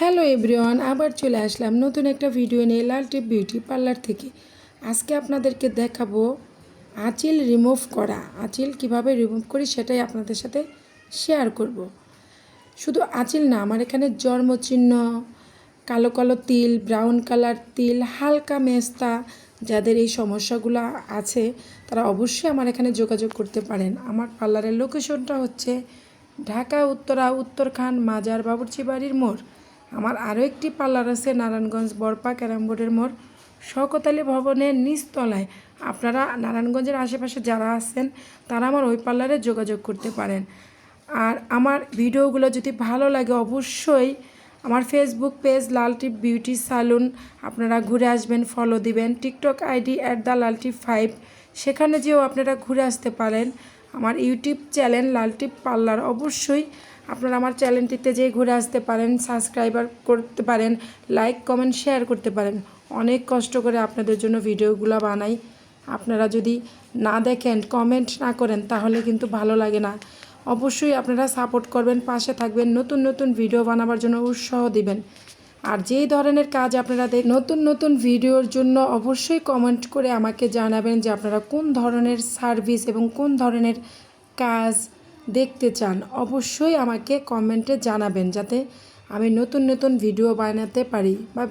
Hello everyone, আবার চলে আসলাম নতুন একটা ভিডিও নিয়ে লাল টিপ বিউটি পার্লার থেকে। আজকে আপনাদেরকে দেখাবো আঁচিল রিমুভ করা। আঁচিল কীভাবে রিমুভ করি সেটাই আপনাদের সাথে শেয়ার করব। শুধু আঁচিল না, আমার এখানে জন্মচিহ্ন, কালো কালো তিল ব্রাউন কালার তিল, হালকা মেস্তা যাদের এই সমস্যাগুলো আছে, তারা অবশ্যই আমার এখানে যোগাযোগ করতে পারেন। আমার পার্লারের লোকেশনটা হচ্ছে ঢাকা, উত্তরা, উত্তরখান, মাজার, বাবুর্চি বাড়ির মোড়। আমার আরও একটি পার্লার আছে নারায়ণগঞ্জ বরপা ক্যারামবোর্ডের মোড়। শওকত আলী ভবনের নিচতলায়। আপনারা নারায়ণগঞ্জের আশেপাশে যারা আছেন, তারা আমার ওই পার্লারে যোগাযোগ করতে পারেন। আর আমার ভিডিওগুলো যদি ভালো লাগে, অবশ্যই আমার Facebook page Laltip beauty salon, আপনারা ঘুরে আসবেন ফলো দিবেন। TikTok ID at the Laltip five সেখানে যেও আপনারা ঘুরে আসতে পারেন। আমার ইউটিউব চ্যানেল লালটিপ পার্লার, অবশ্যই আপনারা আমার চ্যানেলটিতে যেয়ে ঘুরে আসতে পারেন সাবস্ক্রাইবার করতে পারেন লাইক কমেন্ট শেয়ার করতে পারেন। অনেক কষ্ট করে আপনাদের জন্য ভিডিওগুলো বানাই। আপনারা যদি না দেখেন কমেন্ট না করেন, তাহলে কিন্তু ভালো লাগে না। অবশ্যই আপনারা সাপোর্ট করবেন, পাশে থাকবেন, নতুন নতুন ভিডিও বানাবার জন্য উৎসাহ দিবেন। আর যেই ধরনের কাজ আপনারা দেখ, নতুন নতুন ভিডিওর জন্য অবশ্যই কমেন্ট করে আমাকে জানাবেন যে আপনারা কোন ধরনের সার্ভিস এবং কোন ধরনের কাজ দেখতে চান অবশ্যই আমাকে কমেন্টে জানাবেন যাতে আমি নতুন নতুন ভিডিও বানাতে পারি। বাই